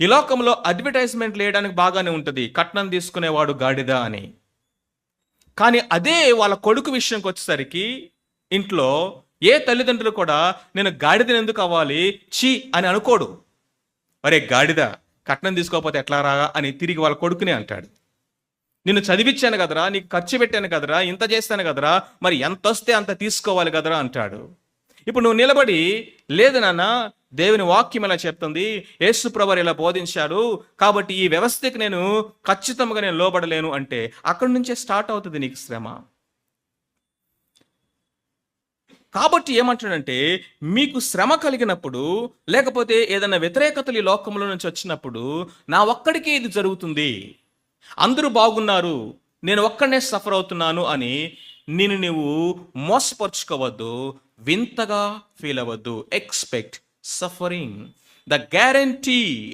ఈ లోకంలో అడ్వర్టైజ్మెంట్ లేయడానికి బాగానే ఉంటుంది. కట్నం తీసుకునేవాడు గాడిద అని. కానీ అదే వాళ్ళ కొడుకు విషయంకి వచ్చేసరికి ఇంట్లో ఏ తల్లిదండ్రులు కూడా నేను గాడిదని ఎందుకు అవ్వాలి? చీ అని అనుకోడు. అరే గాడిద కట్నం తీసుకోకపోతే ఎట్లా రా అని తిరిగి వాళ్ళ కొడుకునే అంటాడు. నిన్ను చదివించాను కదరా నీకు ఖర్చు పెట్టాను కదరా ఇంత చేస్తాను కదరా మరి ఎంత వస్తే అంత తీసుకోవాలి కదరా అంటాడు. ఇప్పుడు నువ్వు నిలబడి లేదు నాన్న దేవుని వాక్యం ఎలా చెప్తుంది? యేసు ప్రభు ఇలా బోధించాడు కాబట్టి ఈ వ్యవస్థకి నేను ఖచ్చితంగా నేను లోబడలేను అంటే అక్కడి నుంచే స్టార్ట్ అవుతుంది నీకు శ్రమ. కాబట్టి ఏమంటాడంటే మీకు శ్రమ కలిగినప్పుడు లేకపోతే ఏదైనా వ్యతిరేకతలు ఈ లోకంలో నుంచి వచ్చినప్పుడు నా ఒక్కడికే ఇది జరుగుతుంది. అందరూ బాగున్నారు నేను ఒక్కడనే సఫర్ అవుతున్నాను అని నేను నువ్వు మోసపరుచుకోవద్దు వింతగా ఫీల్ అవ్వద్దు ఎక్స్పెక్ట్ suffering, the guarantee